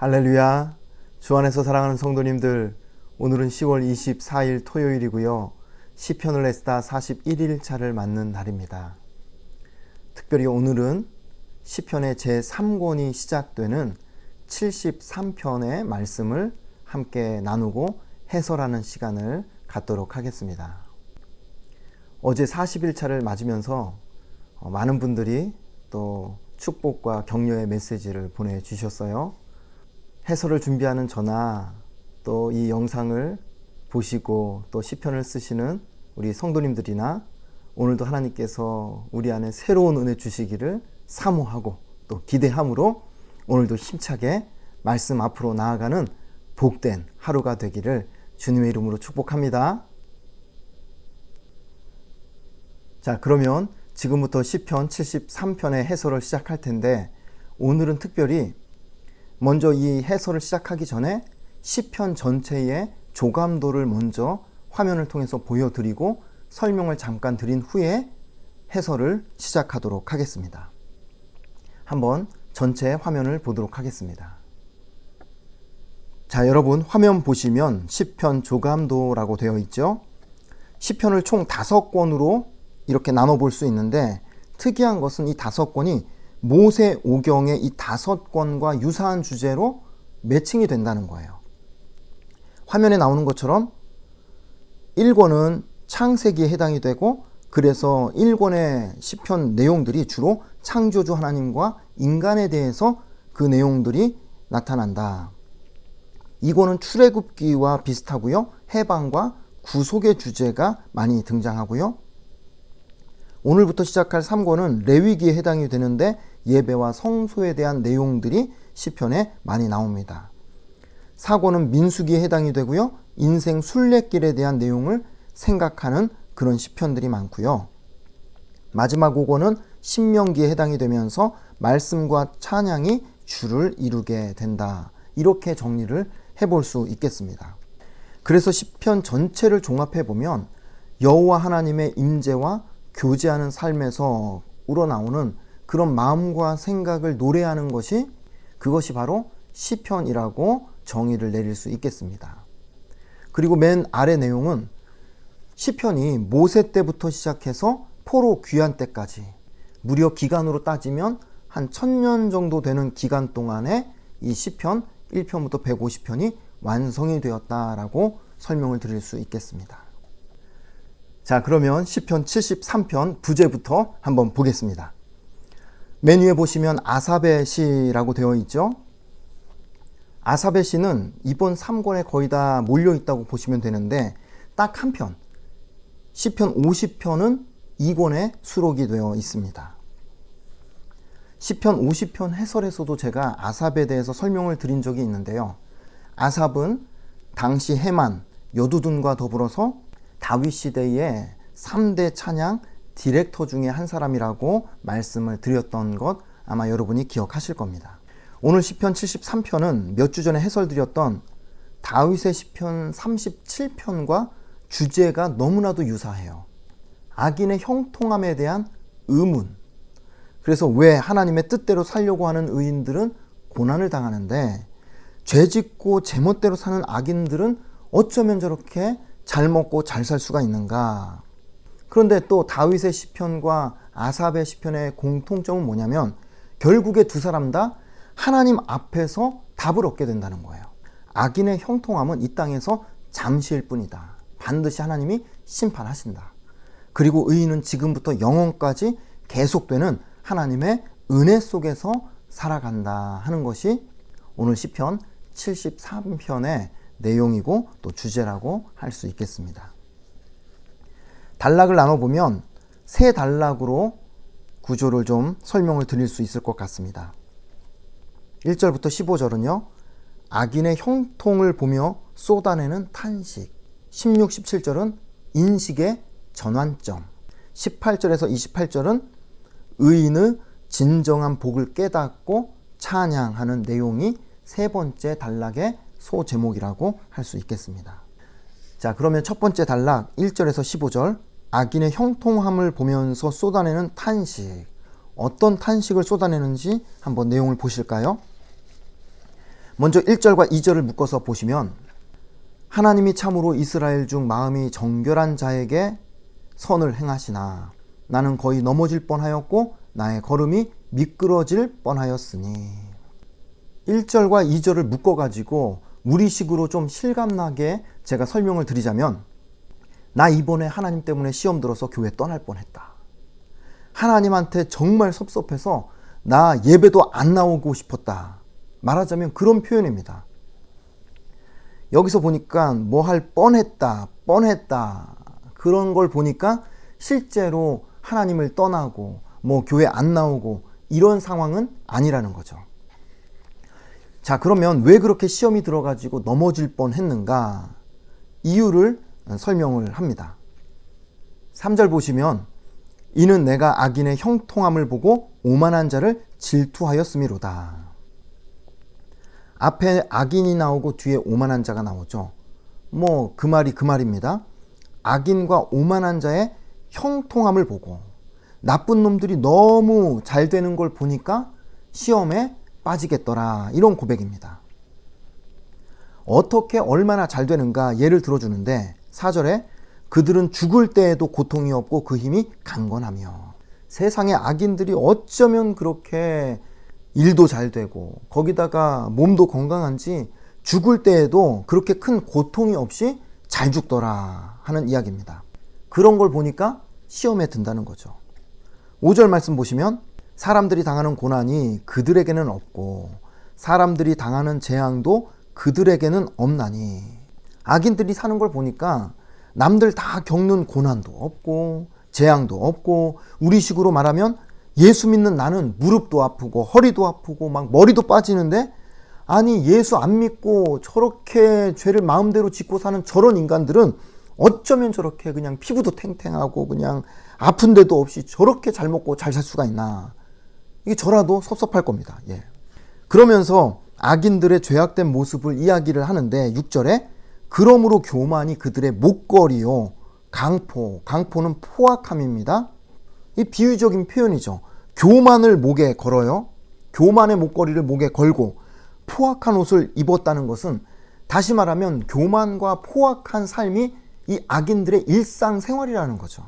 할렐루야. 주 안에서 사랑하는 성도님들, 오늘은 10월 24일 토요일이고요. 시편을 에스다 41일 차를 맞는 날입니다. 특별히 오늘은 시편의 제3권이 시작되는 73편의 말씀을 함께 나누고 해설하는 시간을 갖도록 하겠습니다. 어제 40일 차를 맞으면서 어, 많은 분들이 또 축복과 격려의 메시지를 보내주셨어요. 해설을 준비하는 저나 또 이 영상을 보시고 또 시편을 쓰시는 우리 성도님들이나 오늘도 하나님께서 우리 안에 새로운 은혜 주시기를 사모하고 또 기대함으로 오늘도 힘차게 말씀 앞으로 나아가는 복된 하루가 되기를 주님의 이름으로 축복합니다. 자, 그러면 지금부터 시편 73편의 해설을 시작할 텐데 오늘은 특별히 먼저 이 해설을 시작하기 전에 시편 전체의 조감도를 먼저 화면을 통해서 보여드리고 설명을 잠깐 드린 후에 해설을 시작하도록 하겠습니다. 한번 전체 화면을 보도록 하겠습니다. 자, 여러분 화면 보시면 시편 조감도라고 되어 있죠. 시편을 총 다섯 권으로 이렇게 나눠 볼 수 있는데 특이한 것은 이 다섯 권이 모세 오경의 이 다섯 권과 유사한 주제로 매칭이 된다는 거예요. 화면에 나오는 것처럼 1권은 창세기에 해당이 되고 그래서 1권의 시편 내용들이 주로 창조주 하나님과 인간에 대해서 그 내용들이 나타난다. 2권은 출애굽기와 비슷하고요. 해방과 구속의 주제가 많이 등장하고요. 오늘부터 시작할 3권은 레위기에 해당이 되는데 예배와 성소에 대한 내용들이 시편에 많이 나옵니다. 4권은 민수기에 해당이 되고요. 인생 순례길에 대한 내용을 생각하는 그런 시편들이 많고요. 마지막 5권은 신명기에 해당이 되면서 말씀과 찬양이 주를 이루게 된다. 이렇게 정리를 해볼 수 있겠습니다. 그래서 시편 전체를 종합해 보면 여호와 하나님의 임재와 교제하는 삶에서 우러나오는 그런 마음과 생각을 노래하는 것이 그것이 바로 시편이라고 정의를 내릴 수 있겠습니다. 그리고 맨 아래 내용은 시편이 모세 때부터 시작해서 포로 귀환 때까지 무려 기간으로 따지면 한 천년 정도 되는 기간 동안에 이 시편 1편부터 150편이 완성이 되었다라고 설명을 드릴 수 있겠습니다. 자, 그러면 시편 73편 부제부터 한번 보겠습니다. 맨 위에 보시면 아사베 시라고 되어 있죠. 아사베 시는 이번 3권에 거의 다 몰려 있다고 보시면 되는데 딱 한 편, 시편 50편은 2권에 수록이 되어 있습니다. 시편 50편 해설에서도 제가 아삽에 대해서 설명을 드린 적이 있는데요. 아삽은 당시 해만, 여두둔과 더불어서 다윗 시대의 3대 찬양 디렉터 중에 한 사람이라고 말씀을 드렸던 것 아마 여러분이 기억하실 겁니다. 오늘 시편 73편은 몇 주 전에 해설드렸던 다윗의 시편 37편과 주제가 너무나도 유사해요. 악인의 형통함에 대한 의문. 그래서 왜 하나님의 뜻대로 살려고 하는 의인들은 고난을 당하는데 죄 짓고 제멋대로 사는 악인들은 어쩌면 저렇게 잘 먹고 잘 살 수가 있는가? 그런데 또 다윗의 시편과 아삽의 시편의 공통점은 뭐냐면 결국에 두 사람 다 하나님 앞에서 답을 얻게 된다는 거예요. 악인의 형통함은 이 땅에서 잠시일 뿐이다. 반드시 하나님이 심판하신다. 그리고 의인은 지금부터 영원까지 계속되는 하나님의 은혜 속에서 살아간다 하는 것이 오늘 시편 73편의 내용이고 또 주제라고 할 수 있겠습니다. 단락을 나눠보면 세 단락으로 구조를 좀 설명을 드릴 수 있을 것 같습니다. 1절부터 15절은요, 악인의 형통을 보며 쏟아내는 탄식. 16, 17절은 인식의 전환점. 18절에서 28절은 의인의 진정한 복을 깨닫고 찬양하는 내용이 세 번째 단락의 소제목이라고 할 수 있겠습니다. 자, 그러면 첫 번째 단락 1절에서 15절 악인의 형통함을 보면서 쏟아내는 탄식. 어떤 탄식을 쏟아내는지 한번 내용을 보실까요? 먼저 1절과 2절을 묶어서 보시면 하나님이 참으로 이스라엘 중 마음이 정결한 자에게 선을 행하시나 나는 거의 넘어질 뻔하였고 나의 걸음이 미끄러질 뻔하였으니 1절과 2절을 묶어 가지고 우리식으로 좀 실감나게 제가 설명을 드리자면 나 이번에 하나님 때문에 시험 들어서 교회 떠날 뻔했다. 하나님한테 정말 섭섭해서 나 예배도 안 나오고 싶었다. 말하자면 그런 표현입니다. 여기서 보니까 뭐 할 뻔했다, 뻔했다. 그런 걸 보니까 실제로 하나님을 떠나고 뭐 교회 안 나오고 이런 상황은 아니라는 거죠. 자, 그러면 왜 그렇게 시험이 들어가지고 넘어질 뻔 했는가? 이유를 설명을 합니다. 3절 보시면 이는 내가 악인의 형통함을 보고 오만한 자를 질투하였음이로다. 앞에 악인이 나오고 뒤에 오만한 자가 나오죠. 뭐 그 말이 그 말입니다. 악인과 오만한 자의 형통함을 보고 나쁜 놈들이 너무 잘 되는 걸 보니까 시험에 빠지겠더라. 이런 고백입니다. 어떻게 얼마나 잘 되는가 예를 들어주는데 4절에 그들은 죽을 때에도 고통이 없고 그 힘이 강건하며 세상의 악인들이 어쩌면 그렇게 일도 잘 되고 거기다가 몸도 건강한지 죽을 때에도 그렇게 큰 고통이 없이 잘 죽더라 하는 이야기입니다. 그런 걸 보니까 시험에 든다는 거죠. 5절 말씀 보시면 사람들이 당하는 고난이 그들에게는 없고 사람들이 당하는 재앙도 그들에게는 없나니 악인들이 사는 걸 보니까 남들 다 겪는 고난도 없고 재앙도 없고 우리식으로 말하면 예수 믿는 나는 무릎도 아프고 허리도 아프고 막 머리도 빠지는데 아니 예수 안 믿고 저렇게 죄를 마음대로 짓고 사는 저런 인간들은 어쩌면 저렇게 그냥 피부도 탱탱하고 그냥 아픈 데도 없이 저렇게 잘 먹고 잘 살 수가 있나 이게 저라도 섭섭할 겁니다. 예. 그러면서 악인들의 죄악된 모습을 이야기를 하는데 6절에 그러므로 교만이 그들의 목걸이요 강포 강포는 포악함입니다. 이 비유적인 표현이죠. 교만을 목에 걸어요. 교만의 목걸이를 목에 걸고 포악한 옷을 입었다는 것은 다시 말하면 교만과 포악한 삶이 이 악인들의 일상생활이라는 거죠.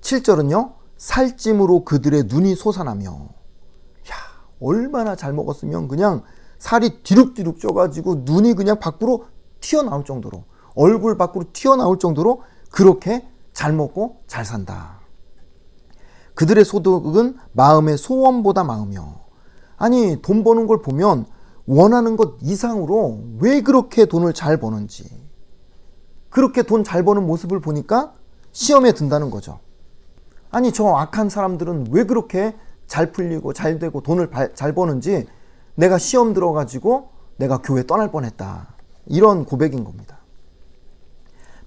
7절은요. 살찜으로 그들의 눈이 솟아나며 야, 얼마나 잘 먹었으면 그냥 살이 뒤룩뒤룩 쪄가지고 눈이 그냥 밖으로 튀어나올 정도로 얼굴 밖으로 튀어나올 정도로 그렇게 잘 먹고 잘 산다. 그들의 소득은 마음의 소원보다 많으며 아니 돈 버는 걸 보면 원하는 것 이상으로 왜 그렇게 돈을 잘 버는지 그렇게 돈 잘 버는 모습을 보니까 시험에 든다는 거죠. 아니 저 악한 사람들은 왜 그렇게 잘 풀리고 잘 되고 돈을 잘 버는지 내가 시험 들어가지고 내가 교회 떠날 뻔했다. 이런 고백인 겁니다.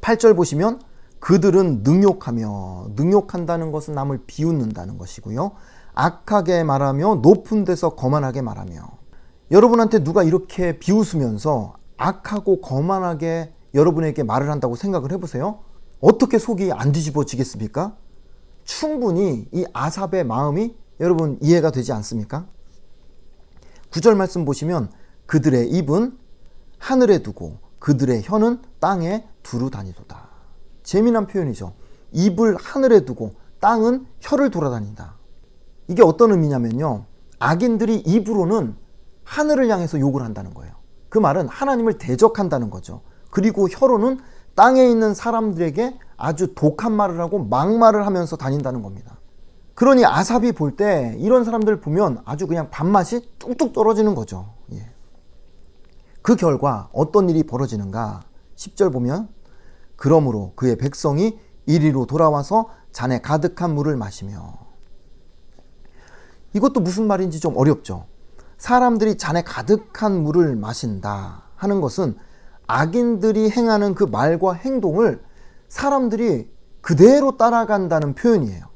8절 보시면 그들은 능욕하며 능욕한다는 것은 남을 비웃는다는 것이고요. 악하게 말하며 높은 데서 거만하게 말하며 여러분한테 누가 이렇게 비웃으면서 악하고 거만하게 여러분에게 말을 한다고 생각을 해보세요. 어떻게 속이 안 뒤집어지겠습니까? 충분히 이 아삽의 마음이 여러분 이해가 되지 않습니까? 구절 말씀 보시면 그들의 입은 하늘에 두고 그들의 혀는 땅에 두루 다니도다. 재미난 표현이죠. 입을 하늘에 두고 땅은 혀를 돌아다닌다. 이게 어떤 의미냐면요. 악인들이 입으로는 하늘을 향해서 욕을 한다는 거예요. 그 말은 하나님을 대적한다는 거죠. 그리고 혀로는 땅에 있는 사람들에게 아주 독한 말을 하고 막말을 하면서 다닌다는 겁니다. 그러니 아삽이 볼 때 이런 사람들 보면 아주 그냥 밥맛이 뚝뚝 떨어지는 거죠. 예. 그 결과 어떤 일이 벌어지는가? 10절 보면 그러므로 그의 백성이 이리로 돌아와서 잔에 가득한 물을 마시며 이것도 무슨 말인지 좀 어렵죠. 사람들이 잔에 가득한 물을 마신다 하는 것은 악인들이 행하는 그 말과 행동을 사람들이 그대로 따라간다는 표현이에요.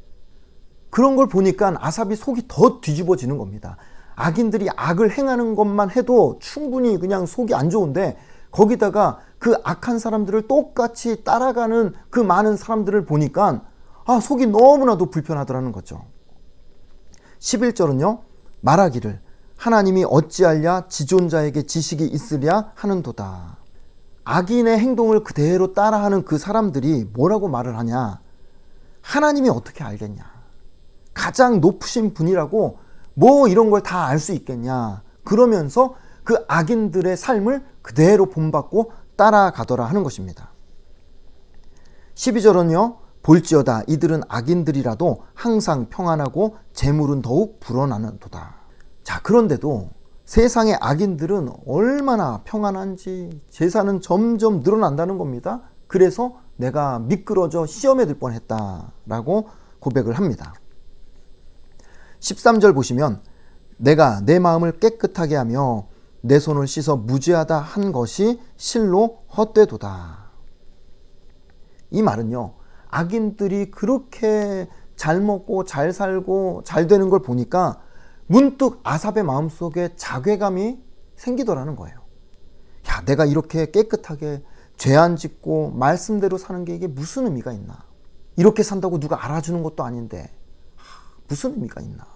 그런 걸 보니까 아삽이 속이 더 뒤집어지는 겁니다. 악인들이 악을 행하는 것만 해도 충분히 그냥 속이 안 좋은데 거기다가 그 악한 사람들을 똑같이 따라가는 그 많은 사람들을 보니까 아, 속이 너무나도 불편하더라는 거죠. 11절은요, 말하기를 하나님이 어찌하랴 지존자에게 지식이 있으랴 하는도다. 악인의 행동을 그대로 따라하는 그 사람들이 뭐라고 말을 하냐? 하나님이 어떻게 알겠냐? 가장 높으신 분이라고 뭐 이런 걸 다 알 수 있겠냐? 그러면서 그 악인들의 삶을 그대로 본받고 따라가더라 하는 것입니다. 12절은요, 볼지어다 이들은 악인들이라도 항상 평안하고 재물은 더욱 불어나는도다. 자, 그런데도 세상의 악인들은 얼마나 평안한지 재산은 점점 늘어난다는 겁니다. 그래서 내가 미끄러져 시험에 들 뻔했다라고 고백을 합니다. 13절 보시면 내가 내 마음을 깨끗하게 하며 내 손을 씻어 무죄하다 한 것이 실로 헛되도다. 이 말은요. 악인들이 그렇게 잘 먹고 잘 살고 잘 되는 걸 보니까 문득 아삽의 마음속에 자괴감이 생기더라는 거예요. 야, 내가 이렇게 깨끗하게 죄 안 짓고 말씀대로 사는 게 이게 무슨 의미가 있나? 이렇게 산다고 누가 알아주는 것도 아닌데 무슨 의미가 있나?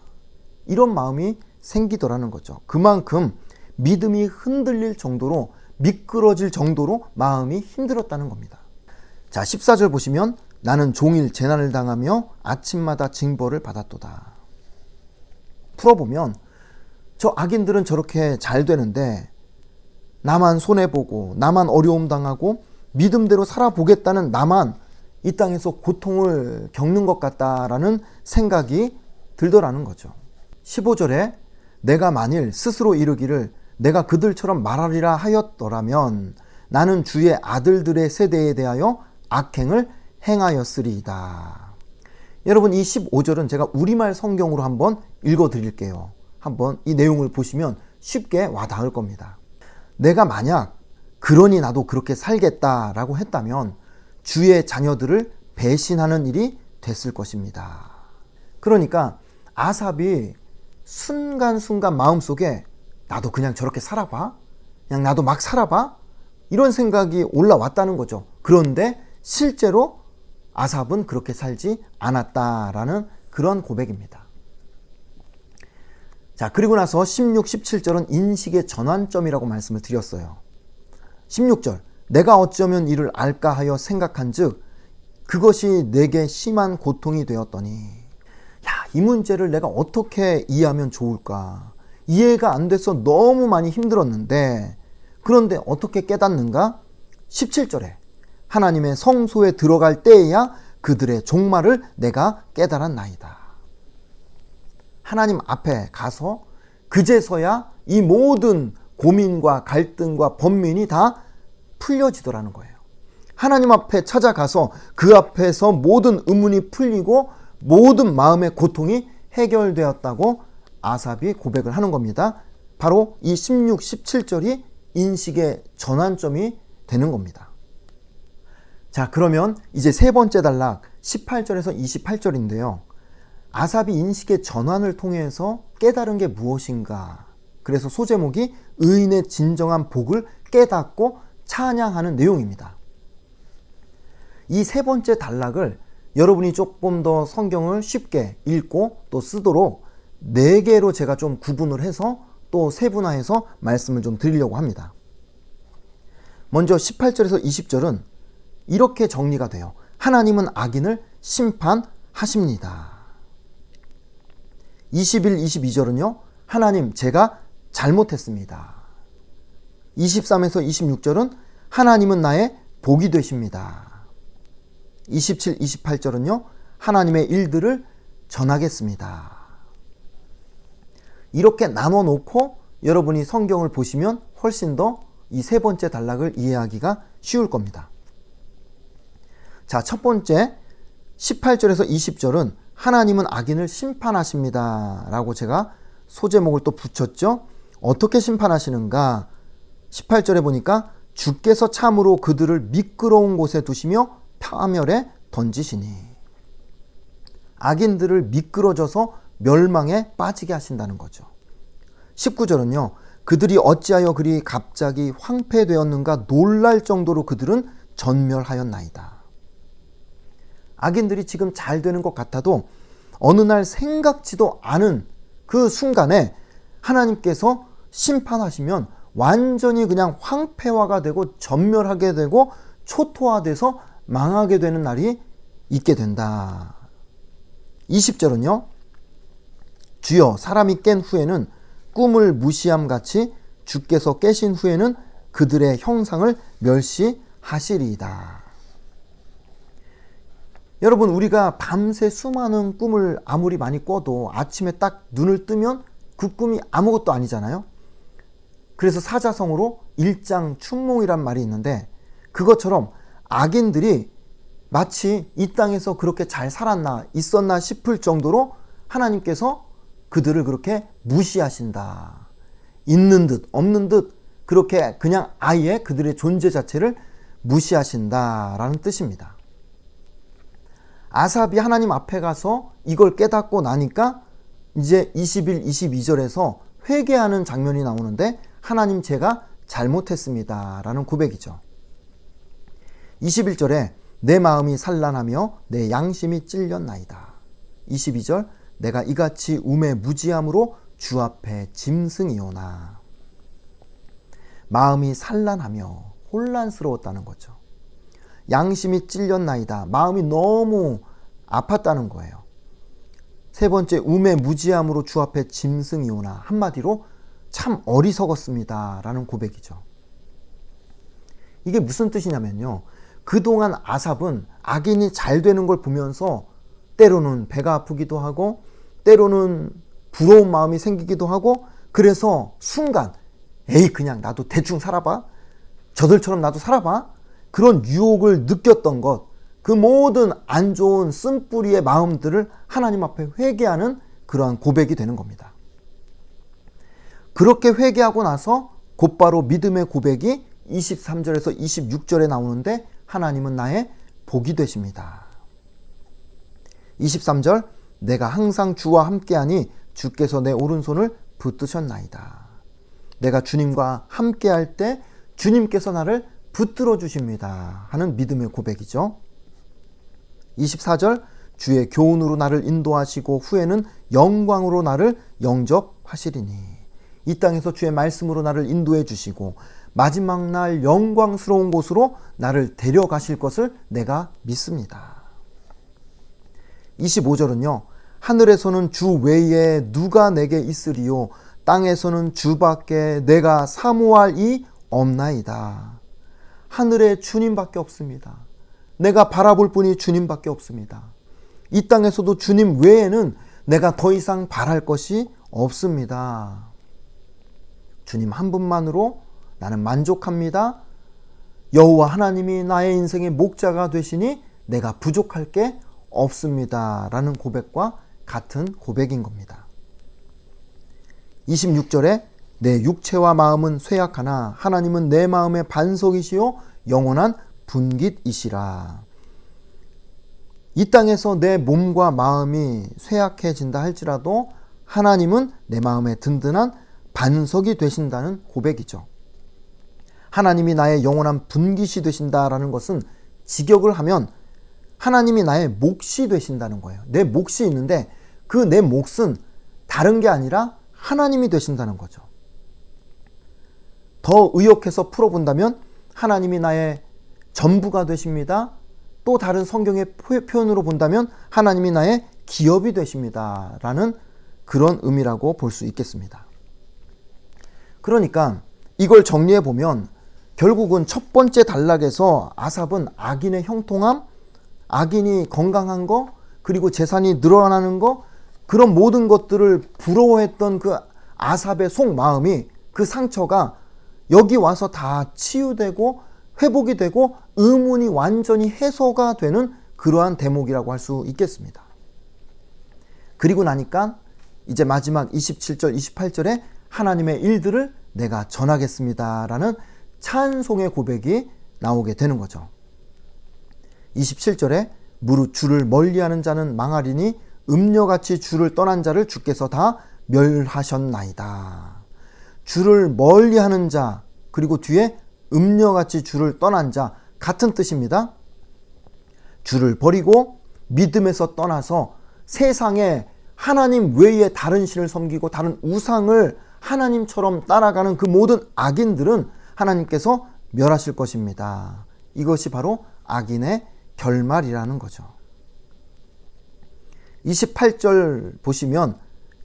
이런 마음이 생기더라는 거죠. 그만큼 믿음이 흔들릴 정도로 미끄러질 정도로 마음이 힘들었다는 겁니다. 자, 14절 보시면 나는 종일 재난을 당하며 아침마다 징벌을 받았도다. 풀어보면 저 악인들은 저렇게 잘 되는데 나만 손해보고 나만 어려움 당하고 믿음대로 살아보겠다는 나만 이 땅에서 고통을 겪는 것 같다라는 생각이 들더라는 거죠. 15절에 내가 만일 스스로 이르기를 내가 그들처럼 말하리라 하였더라면 나는 주의 아들들의 세대에 대하여 악행을 행하였으리이다. 여러분 이 15절은 제가 우리말 성경으로 한번 읽어 드릴게요. 한번 이 내용을 보시면 쉽게 와 닿을 겁니다. 내가 만약 그러니 나도 그렇게 살겠다라고 했다면 주의 자녀들을 배신하는 일이 됐을 것입니다. 그러니까 아삽이 순간순간 마음속에 나도 그냥 저렇게 살아봐. 그냥 나도 막 살아봐. 이런 생각이 올라왔다는 거죠. 그런데 실제로 아삽은 그렇게 살지 않았다라는 그런 고백입니다. 자, 그리고 나서 16, 17절은 인식의 전환점이라고 말씀을 드렸어요. 16절. 내가 어쩌면 이를 알까 하여 생각한 즉, 그것이 내게 심한 고통이 되었더니, 야, 이 문제를 내가 어떻게 이해하면 좋을까? 이해가 안 돼서 너무 많이 힘들었는데, 그런데 어떻게 깨닫는가? 17절에, 하나님의 성소에 들어갈 때에야 그들의 종말을 내가 깨달았나이다. 하나님 앞에 가서 그제서야 이 모든 고민과 갈등과 번민이 다 풀려지더라는 거예요. 하나님 앞에 찾아가서 그 앞에서 모든 의문이 풀리고 모든 마음의 고통이 해결되었다고 아삽이 고백을 하는 겁니다. 바로 이 16, 17절이 인식의 전환점이 되는 겁니다. 자, 그러면 이제 세 번째 단락 18절에서 28절인데요. 아삽이 인식의 전환을 통해서 깨달은 게 무엇인가? 그래서 소제목이 의인의 진정한 복을 깨닫고 찬양하는 내용입니다. 이 세 번째 단락을 여러분이 조금 더 성경을 쉽게 읽고 또 쓰도록 네 개로 제가 좀 구분을 해서 또 세분화해서 말씀을 좀 드리려고 합니다. 먼저 18절에서 20절은 이렇게 정리가 돼요. 하나님은 악인을 심판하십니다. 21, 22절은요. 하나님 제가 잘못했습니다. 23에서 26절은 하나님은 나의 복이 되십니다. 27, 28절은요. 하나님의 일들을 전하겠습니다. 이렇게 나눠 놓고 여러분이 성경을 보시면 훨씬 더 이 세 번째 단락을 이해하기가 쉬울 겁니다. 자, 첫 번째 18절에서 20절은 하나님은 악인을 심판하십니다. 라고 제가 소제목을 또 붙였죠. 어떻게 심판하시는가? 18절에 보니까 주께서 참으로 그들을 미끄러운 곳에 두시며 파멸에 던지시니. 악인들을 미끄러져서 멸망에 빠지게 하신다는 거죠. 19절은요. 그들이 어찌하여 그리 갑자기 황폐되었는가 놀랄 정도로 그들은 전멸하였나이다. 악인들이 지금 잘 되는 것 같아도 어느 날 생각지도 않은 그 순간에 하나님께서 심판하시면 완전히 그냥 황폐화가 되고 전멸하게 되고 초토화돼서 망하게 되는 날이 있게 된다. 20절은요. 주여 사람이 깬 후에는 꿈을 무시함 같이 주께서 깨신 후에는 그들의 형상을 멸시하시리이다. 여러분 우리가 밤새 수많은 꿈을 아무리 많이 꿔도 아침에 딱 눈을 뜨면 그 꿈이 아무것도 아니잖아요. 그래서 사자성어로 일장 춘몽이란 말이 있는데 그것처럼 악인들이 마치 이 땅에서 그렇게 잘 살았나 있었나 싶을 정도로 하나님께서 그들을 그렇게 무시하신다. 있는 듯 없는 듯 그렇게 그냥 아예 그들의 존재 자체를 무시하신다라는 뜻입니다. 아삽이 하나님 앞에 가서 이걸 깨닫고 나니까 이제 21, 22절에서 회개하는 장면이 나오는데 하나님 제가 잘못했습니다. 라는 고백이죠. 21절에 내 마음이 산란하며 내 양심이 찔렸나이다. 22절 내가 이같이 우매 무지함으로 주 앞에 짐승이오나. 마음이 산란하며 혼란스러웠다는 거죠. 양심이 찔렸나이다. 마음이 너무 아팠다는 거예요. 세 번째, 우매 무지함으로 주 앞에 짐승이오나. 한마디로 참 어리석었습니다. 라는 고백이죠. 이게 무슨 뜻이냐면요. 그동안 아삽은 악인이 잘 되는 걸 보면서 때로는 배가 아프기도 하고 때로는 부러운 마음이 생기기도 하고 그래서 순간 에이 그냥 나도 대충 살아봐 저들처럼 나도 살아봐 그런 유혹을 느꼈던 것 그 모든 안 좋은 쓴뿌리의 마음들을 하나님 앞에 회개하는 그러한 고백이 되는 겁니다. 그렇게 회개하고 나서 곧바로 믿음의 고백이 23절에서 26절에 나오는데 하나님은 나의 복이 되십니다. 23절 내가 항상 주와 함께하니 주께서 내 오른손을 붙드셨나이다. 내가 주님과 함께할 때 주님께서 나를 붙들어 주십니다. 하는 믿음의 고백이죠. 24절 주의 교훈으로 나를 인도하시고 후에는 영광으로 나를 영접하시리니 이 땅에서 주의 말씀으로 나를 인도해 주시고 마지막 날 영광스러운 곳으로 나를 데려가실 것을 내가 믿습니다. 25절은요. 하늘에서는 주 외에 누가 내게 있으리요 땅에서는 주밖에 내가 사모할 이 없나이다. 하늘에 주님밖에 없습니다. 내가 바라볼 분이 주님밖에 없습니다. 이 땅에서도 주님 외에는 내가 더 이상 바랄 것이 없습니다. 주님 한 분만으로 나는 만족합니다. 여호와 하나님이 나의 인생의 목자가 되시니 내가 부족할 게 없습니다. 라는 고백과 같은 고백인 겁니다. 26절에 내 육체와 마음은 쇠약하나 하나님은 내 마음의 반석이시요 영원한 분깃이시라. 이 땅에서 내 몸과 마음이 쇠약해진다 할지라도 하나님은 내 마음의 든든한 반석이 되신다는 고백이죠. 하나님이 나의 영원한 분깃이 되신다라는 것은 직역을 하면 하나님이 나의 몫이 되신다는 거예요. 내 몫이 있는데 그 내 몫은 다른 게 아니라 하나님이 되신다는 거죠. 더 의역해서 풀어본다면 하나님이 나의 전부가 되십니다. 또 다른 성경의 표현으로 본다면 하나님이 나의 기업이 되십니다. 라는 그런 의미라고 볼 수 있겠습니다. 그러니까 이걸 정리해 보면 결국은 첫 번째 단락에서 아삽은 악인의 형통함, 악인이 건강한 거, 그리고 재산이 늘어나는 거, 그런 모든 것들을 부러워했던 그 아삽의 속 마음이 그 상처가 여기 와서 다 치유되고 회복이 되고 의문이 완전히 해소가 되는 그러한 대목이라고 할 수 있겠습니다. 그리고 나니까 이제 마지막 27절, 28절에 하나님의 일들을 내가 전하겠습니다라는 찬송의 고백이 나오게 되는 거죠. 27절에 무릇 주를 멀리하는 자는 망하리니 음녀같이 주를 떠난 자를 주께서 다 멸하셨나이다. 주를 멀리하는 자 그리고 뒤에 음녀같이 주를 떠난 자 같은 뜻입니다. 주를 버리고 믿음에서 떠나서 세상에 하나님 외에 다른 신을 섬기고 다른 우상을 하나님처럼 따라가는 그 모든 악인들은 하나님께서 멸하실 것입니다. 이것이 바로 악인의 결말이라는 거죠. 28절 보시면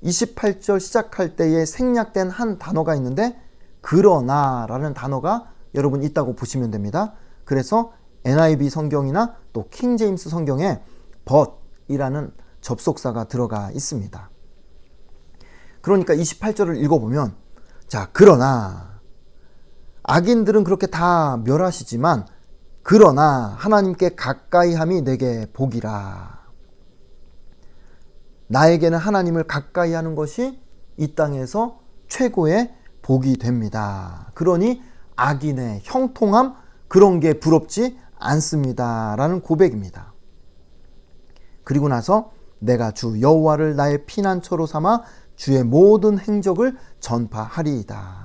28절 시작할 때에 생략된 한 단어가 있는데 그러나라는 단어가 여러분 있다고 보시면 됩니다. 그래서 NIV 성경이나 또 킹제임스 성경에 but이라는 접속사가 들어가 있습니다. 그러니까 28절을 읽어보면 자 그러나 악인들은 그렇게 다 멸하시지만 그러나 하나님께 가까이함이 내게 복이라 나에게는 하나님을 가까이 하는 것이 이 땅에서 최고의 복이 됩니다. 그러니 악인의 형통함 그런 게 부럽지 않습니다 라는 고백입니다. 그리고 나서 내가 주 여호와를 나의 피난처로 삼아 주의 모든 행적을 전파하리이다.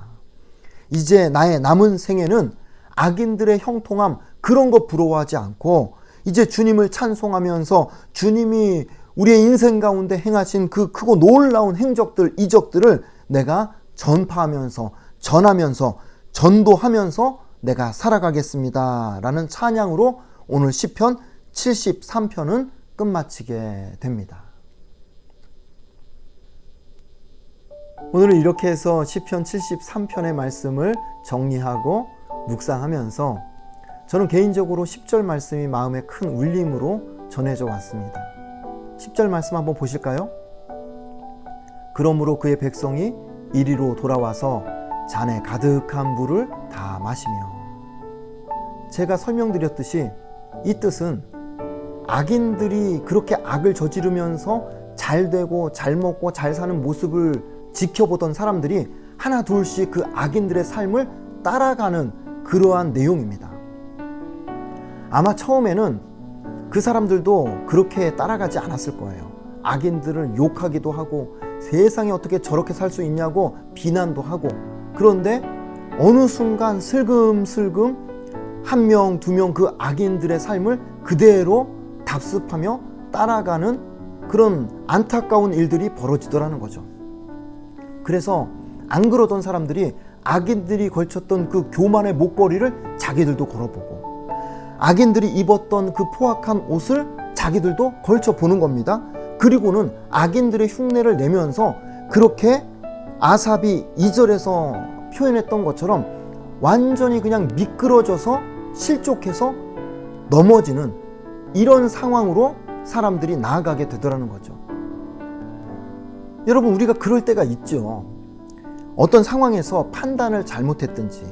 이제 나의 남은 생애는 악인들의 형통함 그런 거 부러워하지 않고 이제 주님을 찬송하면서 주님이 우리의 인생 가운데 행하신 그 크고 놀라운 행적들 이적들을 내가 전파하면서 전하면서 전도하면서 내가 살아가겠습니다. 라는 찬양으로 오늘 시편 73편은 끝마치게 됩니다. 오늘은 이렇게 해서 시편 73편의 말씀을 정리하고 묵상하면서 저는 개인적으로 10절 말씀이 마음에 큰 울림으로 전해져 왔습니다. 10절 말씀 한번 보실까요? 그러므로 그의 백성이 이리로 돌아와서 잔에 가득한 물을 다 마시며 제가 설명드렸듯이 이 뜻은 악인들이 그렇게 악을 저지르면서 잘 되고 잘 먹고 잘 사는 모습을 지켜보던 사람들이 하나 둘씩 그 악인들의 삶을 따라가는 그러한 내용입니다. 아마 처음에는 그 사람들도 그렇게 따라가지 않았을 거예요. 악인들을 욕하기도 하고 세상에 어떻게 저렇게 살 수 있냐고 비난도 하고 그런데 어느 순간 슬금슬금 한 명, 두 명 그 악인들의 삶을 그대로 답습하며 따라가는 그런 안타까운 일들이 벌어지더라는 거죠. 그래서 안 그러던 사람들이 악인들이 걸쳤던 그 교만의 목걸이를 자기들도 걸어보고 악인들이 입었던 그 포악한 옷을 자기들도 걸쳐 보는 겁니다. 그리고는 악인들의 흉내를 내면서 그렇게 아삽이 2절에서 표현했던 것처럼 완전히 그냥 미끄러져서 실족해서 넘어지는 이런 상황으로 사람들이 나아가게 되더라는 거죠. 여러분, 우리가 그럴 때가 있죠. 어떤 상황에서 판단을 잘못했든지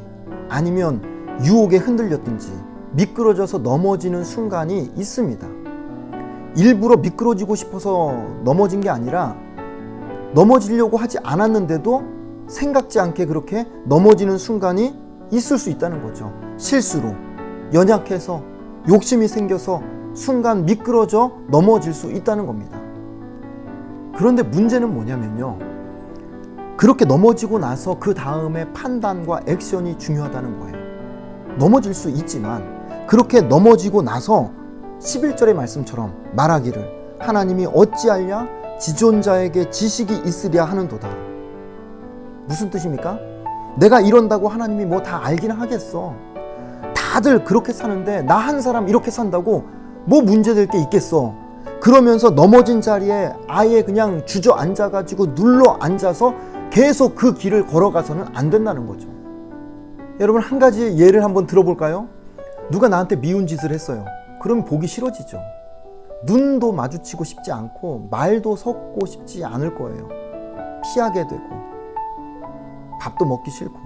아니면 유혹에 흔들렸든지 미끄러져서 넘어지는 순간이 있습니다. 일부러 미끄러지고 싶어서 넘어진 게 아니라 넘어지려고 하지 않았는데도 생각지 않게 그렇게 넘어지는 순간이 있을 수 있다는 거죠. 실수로 연약해서 욕심이 생겨서 순간 미끄러져 넘어질 수 있다는 겁니다. 그런데 문제는 뭐냐면요. 그렇게 넘어지고 나서 그 다음에 판단과 액션이 중요하다는 거예요. 넘어질 수 있지만 그렇게 넘어지고 나서 11절의 말씀처럼 말하기를 하나님이 어찌하랴 지존자에게 지식이 있으랴 하는도다. 무슨 뜻입니까? 내가 이런다고 하나님이 뭐 다 알기는 하겠어. 다들 그렇게 사는데 나 한 사람 이렇게 산다고 뭐 문제될 게 있겠어. 그러면서 넘어진 자리에 아예 그냥 주저앉아 가지고 눌러 앉아서 계속 그 길을 걸어가서는 안 된다는 거죠. 여러분 한 가지 예를 한번 들어볼까요? 누가 나한테 미운 짓을 했어요. 그럼 보기 싫어지죠. 눈도 마주치고 싶지 않고 말도 섞고 싶지 않을 거예요. 피하게 되고 밥도 먹기 싫고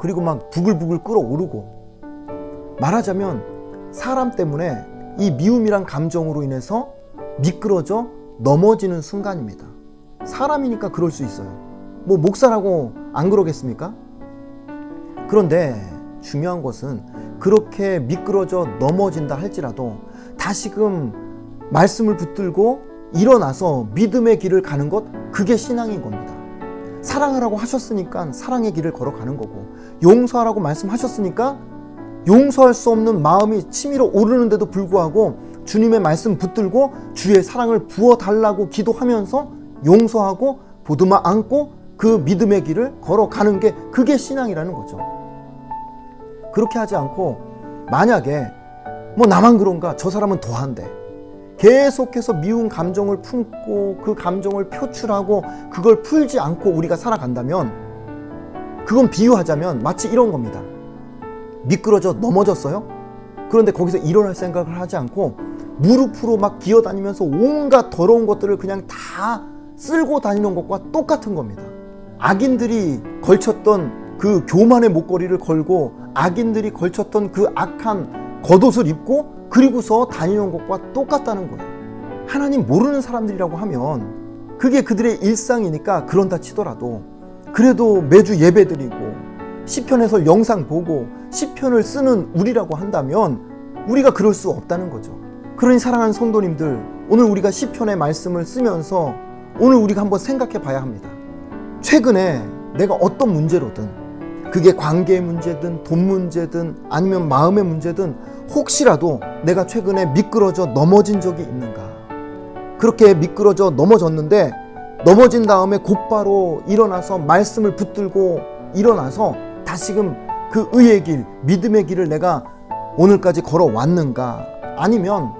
그리고 막 부글부글 끓어오르고 말하자면 사람 때문에 이 미움이란 감정으로 인해서 미끄러져 넘어지는 순간입니다. 사람이니까 그럴 수 있어요. 뭐 목사라고 안 그러겠습니까? 그런데 중요한 것은 그렇게 미끄러져 넘어진다 할지라도 다시금 말씀을 붙들고 일어나서 믿음의 길을 가는 것 그게 신앙인 겁니다. 사랑하라고 하셨으니까 사랑의 길을 걸어가는 거고 용서하라고 말씀하셨으니까 용서할 수 없는 마음이 치밀어 오르는데도 불구하고 주님의 말씀 붙들고 주의 사랑을 부어 달라고 기도하면서 용서하고 보듬어 안고 그 믿음의 길을 걸어가는 게 그게 신앙이라는 거죠. 그렇게 하지 않고 만약에 뭐 나만 그런가 저 사람은 더한데 계속해서 미운 감정을 품고 그 감정을 표출하고 그걸 풀지 않고 우리가 살아간다면 그건 비유하자면 마치 이런 겁니다. 미끄러져 넘어졌어요? 그런데 거기서 일어날 생각을 하지 않고 무릎으로 막 기어다니면서 온갖 더러운 것들을 그냥 다 쓸고 다니는 것과 똑같은 겁니다. 악인들이 걸쳤던 그 교만의 목걸이를 걸고 악인들이 걸쳤던 그 악한 겉옷을 입고 그리고서 다니는 것과 똑같다는 거예요. 하나님 모르는 사람들이라고 하면 그게 그들의 일상이니까 그런다 치더라도 그래도 매주 예배 드리고 시편에서 영상 보고 시편을 쓰는 우리라고 한다면 우리가 그럴 수 없다는 거죠. 그러니 사랑하는 성도님들 오늘 우리가 시편의 말씀을 쓰면서 오늘 우리가 한번 생각해 봐야 합니다. 최근에 내가 어떤 문제로든 그게 관계의 문제든 돈 문제든 아니면 마음의 문제든 혹시라도 내가 최근에 미끄러져 넘어진 적이 있는가? 그렇게 미끄러져 넘어졌는데 넘어진 다음에 곧바로 일어나서 말씀을 붙들고 일어나서 다시금 그 의의 길, 믿음의 길을 내가 오늘까지 걸어왔는가? 아니면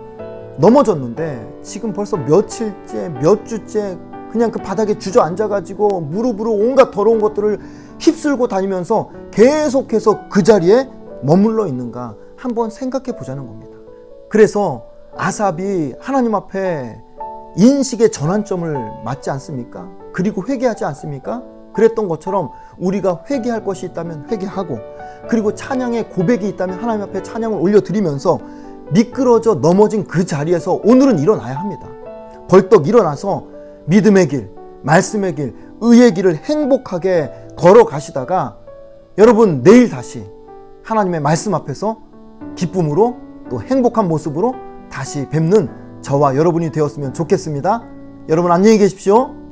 넘어졌는데 지금 벌써 며칠째, 몇 주째 그냥 그 바닥에 주저앉아가지고 무릎으로 온갖 더러운 것들을 휩쓸고 다니면서 계속해서 그 자리에 머물러 있는가 한번 생각해 보자는 겁니다. 그래서 아삽이 하나님 앞에 인식의 전환점을 맞지 않습니까? 그리고 회개하지 않습니까? 그랬던 것처럼 우리가 회개할 것이 있다면 회개하고 그리고 찬양의 고백이 있다면 하나님 앞에 찬양을 올려드리면서 미끄러져 넘어진 그 자리에서 오늘은 일어나야 합니다. 벌떡 일어나서 믿음의 길, 말씀의 길, 의의 길을 행복하게 걸어가시다가 여러분 내일 다시 하나님의 말씀 앞에서 기쁨으로 또 행복한 모습으로 다시 뵙는 저와 여러분이 되었으면 좋겠습니다. 여러분 안녕히 계십시오.